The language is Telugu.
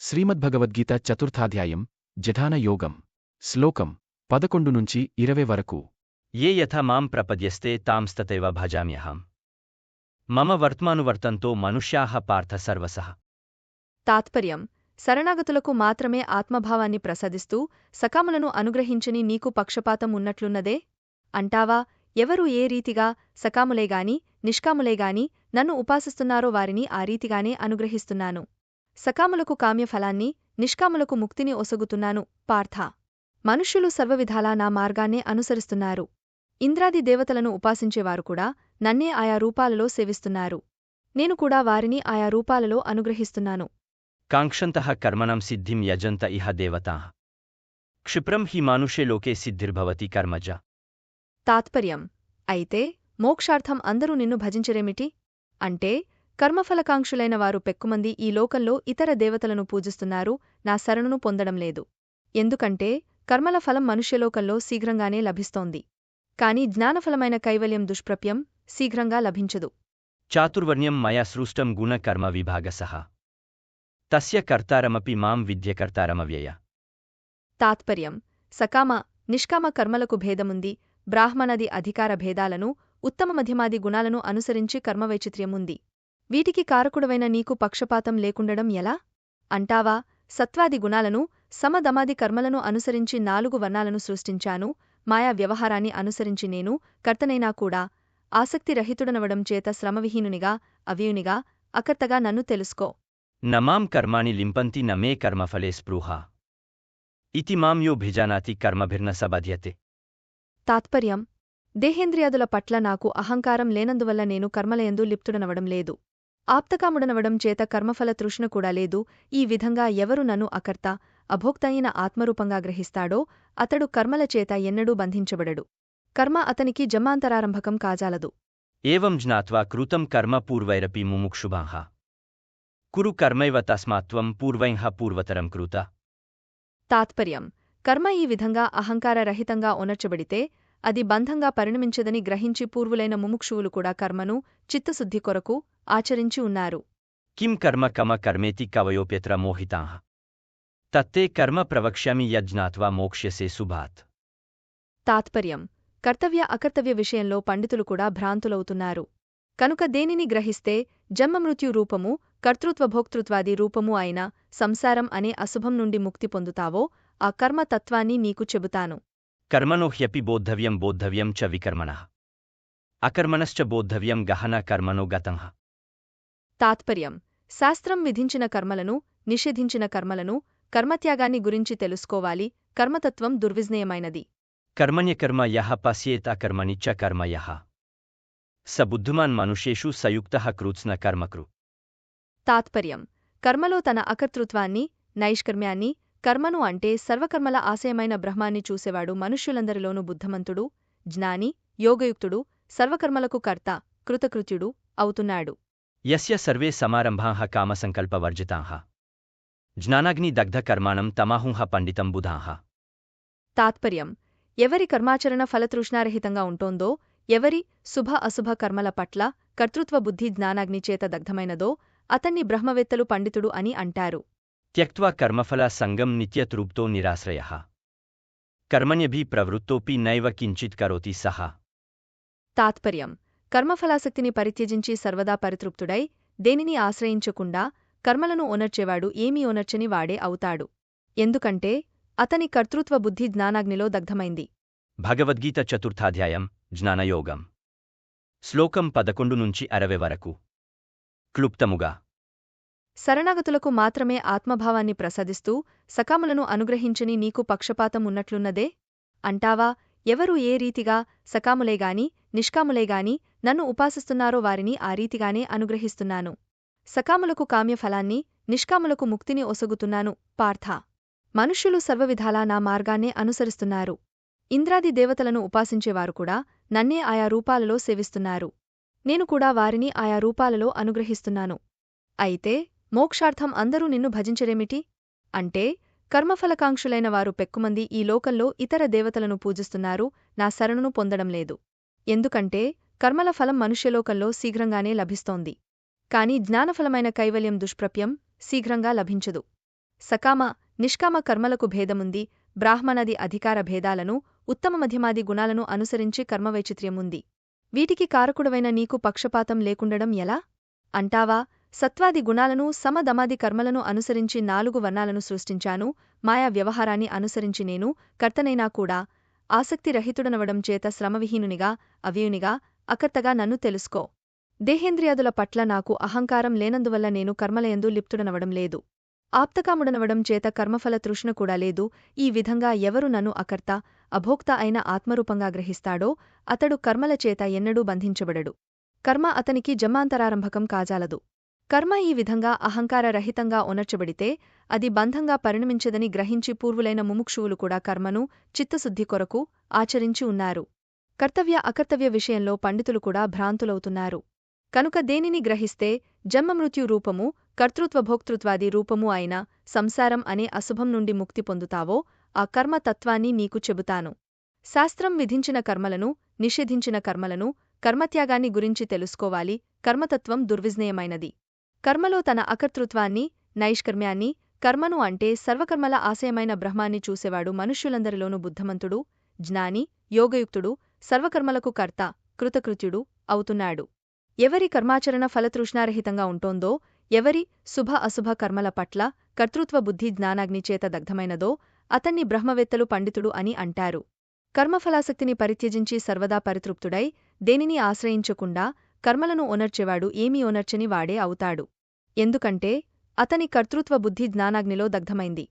శ్రీమద్భగవద్గీత చతుర్థాధ్యాయం జఠాన యోగం శ్లోకం పదకొండు నుంచి ఇరవై వరకు. ఏ యథ మాం ప్రపద్యస్తే తాంస్తతైవ భజామ్యహం. మమ వర్త్మానువర్తంతో మనుష్యాహ పార్థ సర్వస. తాత్పర్యం శరణాగతులకు మాత్రమే ఆత్మభావాన్ని ప్రసాదిస్తూ సకాములను అనుగ్రహించని నీకు పక్షపాతం ఉన్నట్లున్నదే? అంటావా ఎవరు ఏ రీతిగా సకాములేగాని నిష్కాములేగాని నన్ను ఉపాసిస్తున్నారో వారిని ఆ రీతిగానే అనుగ్రహిస్తున్నాను. సకాములకు కామ్యఫలాన్ని నిష్కాములకు ముక్తిని ఒసగుతున్నాను పార్థ. మనుష్యులు సర్వవిధాలా నా మార్గాన్నే అనుసరిస్తున్నారు. ఇంద్రాది దేవతలను ఉపాసించేవారు కూడా నన్నే ఆయా రూపాలలో సేవిస్తున్నారు. నేను కూడా వారిని ఆయా రూపాలలో అనుగ్రహిస్తున్నాను. కాంక్షంత కర్మణం సిద్ధిం యజంత ఇహ దేవతా. క్షిప్రం హి మానుషే లోకే సిద్ధిర్భవతి కర్మజ. తాత్పర్యం. అయితే మోక్షార్థం అందరూ నిన్ను భజించరేమిటి? అంటే కర్మఫలకాంక్షులైన వారు పెక్కుమంది ఈ లోకంలో ఇతర దేవతలను పూజిస్తున్నారు నా శరణును పొందడం లేదు. ఎందుకంటే కర్మల ఫలం మనుష్యలోకంలో శీఘ్రంగానే లభిస్తోంది. కాని జ్ఞానఫలమైన కైవల్యం దుష్ప్రప్యం శీఘ్రంగా లభించదు. చాతుర్వర్ణ్యం మయా సృష్టం గుణ కర్మ విభాగస. తస్య కర్తారమపి మాం విద్యకర్తారమవ్యయ తాత్పర్యం. సకామ నిష్కామ కర్మలకు భేదముంది బ్రాహ్మణది అధికార భేదాలను ఉత్తమ మధ్యమాది గుణాలను అనుసరించి కర్మవైచిత్ర్యముంది. వీటికి కారకుడవైన నీకు పక్షపాతం లేకుండడం ఎలా? అంటావా సత్వాది గుణాలను సమదమాది కర్మలను అనుసరించి నాలుగు వర్ణాలను సృష్టించాను మాయా వ్యవహారాన్ని అనుసరించి నేను కర్తనైనా కూడా ఆసక్తిరహితుడనవడం చేత శ్రమవిహీనునిగా అవ్యూనిగా అకర్తగా నన్ను తెలుసుకో. నమాం కర్మాని లింపంతి నమే కర్మఫలే స్పృహ. ఇతి మాం యో భిజానాతి కర్మభిర్న సబధ్యతే. తాత్పర్యం దేహేంద్రియాదుల పట్ల నాకు అహంకారం లేనందువల్ల నేను కర్మలయందు లిప్తుడనవడం లేదు. ఆప్తకాముడనవడం చేత కర్మఫల తృష్ణ కూడా లేదు. ఈ విధంగా ఎవరు నన్ను అకర్త? అభోక్తయిన ఆత్మరూపంగా గ్రహిస్తాడో అతడు కర్మల చేత ఎన్నడూ బంధించబడడు. కర్మ అతనికి జమాంతరారంభకం కాజాలదు. ఏవం జ్ఞాత్వా కృతం కర్మ పూర్వైరపి ముముక్షుభాహ కురు కర్మైవ తస్మాత్వం పూర్వైః పూర్వతరం కృత. తాత్పర్యం. కర్మ ఈ విధంగా అహంకార రహితంగా ఉనర్చబడితే అది బంధంగా పరిణమించదని గ్రహించి పూర్వులైన ముముక్షువులు కూడా కర్మను చిత్తశుద్ధి కొరకు ఆచరించి ఉన్నారు. కిం కర్మ కమ కర్మేతి కవయోప్యత్ర మోహితా. తత్తే కర్మ ప్రవక్ష్యామి యజ్ఞాత్వా మోక్ష్యసే సుభాత్. తాత్పర్యం. కర్తవ్య అకర్తవ్య విషయంలో పండితులు కూడా భ్రాంతులవుతున్నారు. కనుక దేనిని గ్రహిస్తే జన్మమృత్యు రూపము కర్తృత్వభోక్తృత్వాది రూపము అయిన సంసారం అనే అశుభం నుండి ముక్తి పొందుతావో ఆ కర్మతత్వాన్ని నీకు చెబుతాను. కర్మనోహ్యపి బోద్ధవ్యం బోద్ధవ్యం చ వికర్మణ. అకర్మణశ్చ బోద్ధవ్యం గహన కర్మనో గతంహ తాత్పర్యం. శాస్త్రం విధించిన కర్మలను నిషేధించిన కర్మలను కర్మత్యాగాన్ని గురించి తెలుసుకోవాలి. కర్మతత్వం దుర్విజ్ఞయమైనది. కర్మణ్యకర్మ యహ పశ్యేత అకర్మణి కర్మయ కర్మ యహ. సబుద్ధుమాన్ మనుషేషు సయుక్త కృత్స్న కర్మకృ. తాత్పర్యం. కర్మలో తన అకర్తృత్వాన్ని నైష్కర్మ్యాన్ని కర్మను అంటే సర్వకర్మల ఆశయమైన బ్రహ్మాన్ని చూసేవాడు మనుష్యులందరిలోనూ బుద్ధమంతుడు జ్ఞాని యోగయుక్తుడు సర్వకర్మలకు కర్త కృతకృత్యుడు అవుతున్నాడు. యస్య సర్వే సమారంభా జ్ఞానాగ్ని జ్ఞానాగ్నిదగ్ధకర్మాణం తమాహుహ పండితం బుధాహ తాత్పర్యం. ఎవరి కర్మాచరణ ఫలతృష్ణారహితంగా ఉంటోందో ఎవరి శుభ అశుభ కర్మల పట్ల కర్తృత్వ బుద్ధి జ్ఞానాగ్నిచేత దగ్ధమైనదో అతన్ని బ్రహ్మవేత్తలు పండితుడు అని అంటారు. త్యక్వా కర్మఫల సంగం నిత్యతృప్తో నిరాశ్రయ. కర్మణ్యభి ప్రవృత్తోపి నైవ కించిత్ కరోతి సహా తాత్పర్యం. కర్మఫలాసక్తిని పరిత్యజించి సర్వదా పరితృప్తుడై దేనిని ఆశ్రయించకుండా కర్మలను ఒనర్చేవాడు ఏమీ ఒనర్చని వాడే అవుతాడు. ఎందుకంటే అతని కర్తృత్వ బుద్ధి జ్ఞానాగ్నిలో దగ్ధమైంది. భగవద్గీత చతుర్థాధ్యాయం జ్ఞానయోగం. శ్లోకం పదకొండు నుంచి అరవై వరకు. క్లుప్తముగా. శరణాగతులకు మాత్రమే ఆత్మభావాన్ని ప్రసాదిస్తూ సకాములను అనుగ్రహించని నీకు పక్షపాతం ఉన్నట్లున్నదే? అంటావా? ఎవరు ఏ రీతిగా సకాములేగాని నిష్కాములేగాని నన్ను ఉపాసిస్తున్నారో వారిని ఆ రీతిగానే అనుగ్రహిస్తున్నాను. సకాములకు కామ్యఫలాన్ని నిష్కాములకు ముక్తిని ఒసగుతున్నాను పార్థ. మనుష్యులు సర్వవిధాలా నా మార్గాన్నే అనుసరిస్తున్నారు. ఇంద్రాది దేవతలను ఉపాసించేవారు కూడా నన్నే ఆయా రూపాలలో సేవిస్తున్నారు. నేను కూడా వారిని ఆయా రూపాలలో అనుగ్రహిస్తున్నాను. అయితే మోక్షార్థం అందరూ నిన్ను భజించరేమిటి? అంటే కర్మఫలకాంక్షులైన వారు పెక్కుమంది ఈ లోకంలో ఇతర దేవతలను పూజిస్తున్నారు నా శరణును పొందడం లేదు. ఎందుకంటే కర్మల ఫలం మనుష్యలోకంలో శీఘ్రంగానే లభిస్తోంది. కాని జ్ఞానఫలమైన కైవల్యం దుష్ప్రప్యం శీఘ్రంగా లభించదు. సకామ నిష్కామ కర్మలకు భేదముంది. బ్రాహ్మణది అధికార భేదాలను ఉత్తమ మధ్యమాది గుణాలను అనుసరించి కర్మవైచిత్ర్యముంది. వీటికి కారకుడవైన నీకు పక్షపాతం లేకుండడం ఎలా? అంటావా సత్వాది గుణాలను సమదమాది కర్మలను అనుసరించి నాలుగు వర్ణాలను సృష్టించాను. మాయా వ్యవహారాన్ని అనుసరించి నేను కర్తనైనా కూడా ఆసక్తిరహితుడనవడం చేత శ్రమవిహీనునిగా అవ్యయునిగా అకర్తగా నన్ను తెలుసుకో. దేహేంద్రియాదుల పట్ల నాకు అహంకారం లేనందువల్ల నేను కర్మలయందు లిప్తుడనవడం లేదు. ఆప్తకాముడనవడం చేత కర్మఫల తృష్ణ కూడా లేదు. ఈ విధంగా ఎవరు నన్ను అకర్త అభోక్త అయిన ఆత్మరూపంగా గ్రహిస్తాడో అతడు కర్మల చేత ఎన్నడూ బంధించబడడు. కర్మ అతనికి జమాంతరారంభకం కాజాలదు. కర్మ ఈ విధంగా అహంకార రహితంగా ఉనర్చబడితే అది బంధంగా పరిణమించదని గ్రహించి పూర్వులైన ముముక్షువులు కూడా కర్మను చిత్తశుద్ధి కొరకు ఆచరించి ఉన్నారు. కర్తవ్య అకర్తవ్య విషయంలో పండితులు కూడా భ్రాంతులవుతున్నారు. కనుక దేనిని గ్రహిస్తే జన్మమృత్యు రూపము కర్తృత్వభోక్తృత్వాది రూపము అయిన సంసారం అనే అశుభం నుండి ముక్తి పొందుతావో ఆ కర్మతత్వాన్ని నీకు చెబుతాను. శాస్త్రం విధించిన కర్మలను నిషేధించిన కర్మలను కర్మత్యాగాన్ని గురించి తెలుసుకోవాలి కర్మతత్వం దుర్విజ్ఞయమైనది. కర్మలో తన అకర్తృత్వాన్ని నైష్కర్మ్యాన్ని కర్మను అంటే సర్వకర్మల ఆశయమైన బ్రహ్మాన్ని చూసేవాడు మనుష్యులందరిలోనూ బుద్ధమంతుడు జ్ఞాని యోగయుక్తుడు సర్వకర్మలకు కర్త కృతకృత్యుడు అవుతున్నాడు. ఎవరి కర్మాచరణ ఫలతృష్ణారహితంగా ఉంటోందో ఎవరి శుభ అశుభ కర్మల పట్ల కర్తృత్వ బుద్ధి జ్ఞానాగ్నిచేత దగ్ధమైనదో అతన్ని బ్రహ్మవేత్తలు పండితుడు అని అంటారు. కర్మఫలాసక్తిని పరిత్యజించి సర్వదా పరితృప్తుడై దేనిని ఆశ్రయించకుండా కర్మలను ఒనర్చేవాడు ఏమీ ఒనర్చని వాడే అవుతాడు. ఎందుకంటే అతని కర్తృత్వ బుద్ధి జ్ఞానాగ్నిలో దగ్ధమైంది.